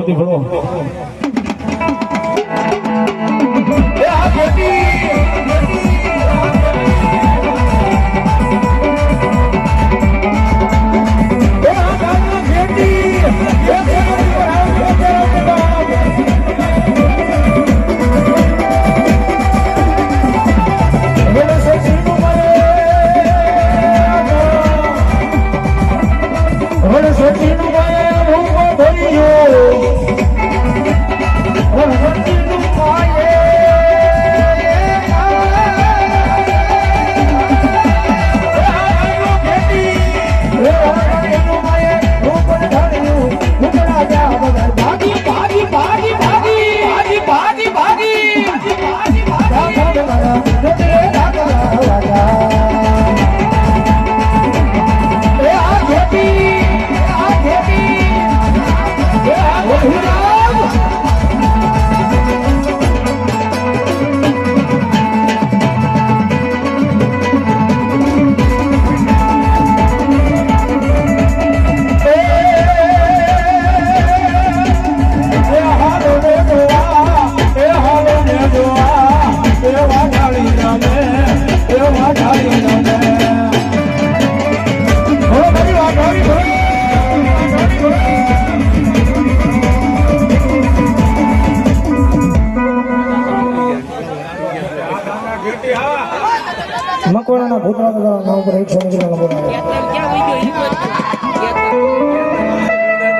ભગવતી ભલો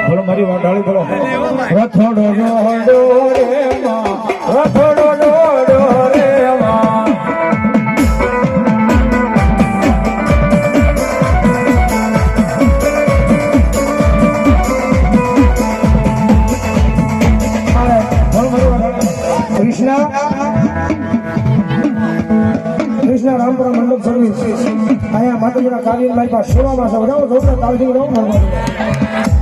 ભલો મારી વાડાળી કાર્ય મારી પાસે સેવામાં છે વધાવો જોરદાર તાલથી વધાવો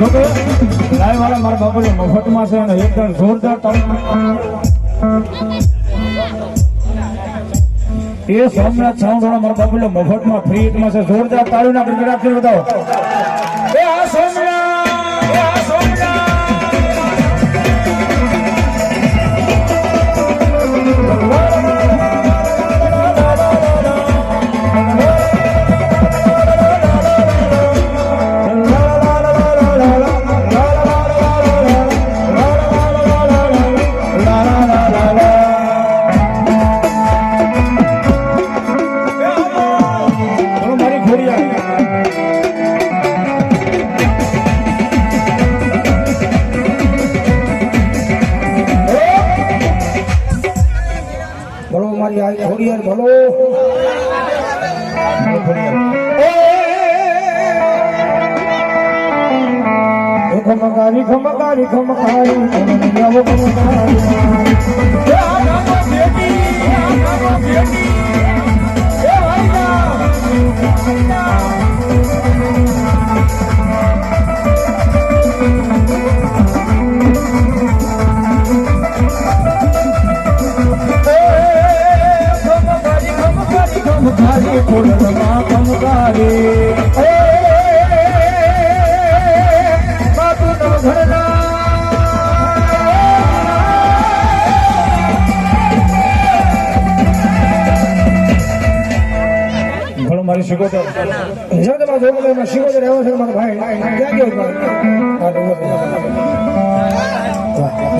મારવાનું મારા બાપુ મફતમાં છે અને એકદમ જોરદાર એ સોમનાથ સાઉન્ડ વાળા મારા બાપુ મફતમાં ફ્રી માં છે. જોરદાર તાળી ના ગણગડાટથી બતાવો. મારી આ ભલો ખમકારી ખમકારી ખમકારી ખમકારી. સિકોતેર જો તમારા જોગલે માં સિકોતેર આવ્યો છે મારો ભાઈ ક્યાં ગયો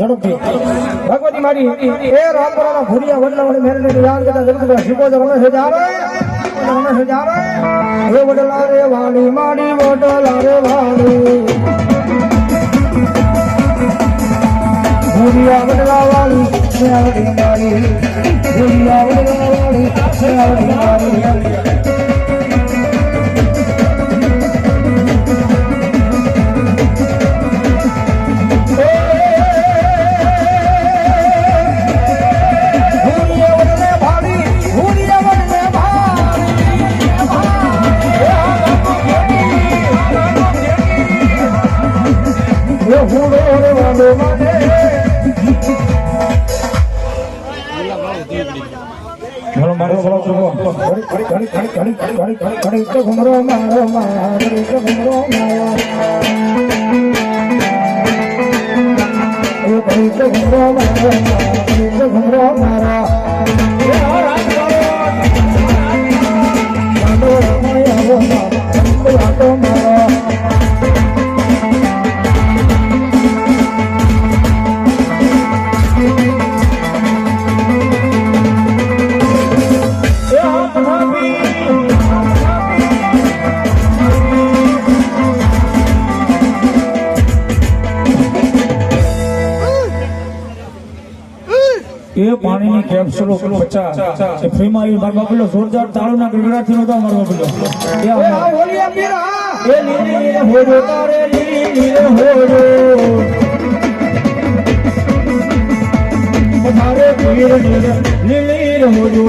ઝડપથી. ભગવતી મારી, એ રામપુરા ના ભૂરિયા વડલા વડે મેરેજ યાદ કરતા ઝડપથી સિકોતેર અમે છે. જારો અમે છે જારો રે વડલા રે વાણી માડી વડલા રે વાણી ભૂરિયા વડલા વાળી ભૂરિયા વડલા વાળી ભૂરિયા વડલા વાળી મારો મારો મારો મારો ઘમરો મારો મારો ઘમરો મારો ઘમરો મારા એ પાણીની એ ફ્રીમાં આવી મારવા તાળુના ગડગડાથી નહોતો મારવા પડ્યો લીલી હોજો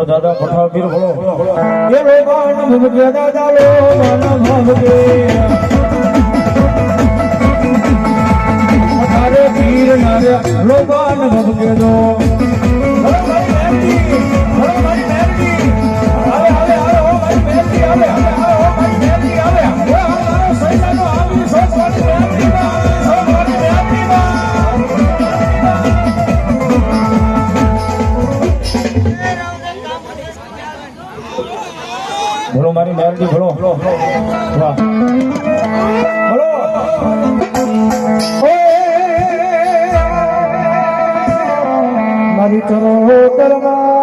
બોલો દાદા પઠા પીર, બોલો એ લોબાન ભમકે દાદા લોબાન ભમકે પઠારે પીર નારે લોબાન ભમકે દો. અમારી મેલડી ભળો. ભળો. મારી કરો કરવા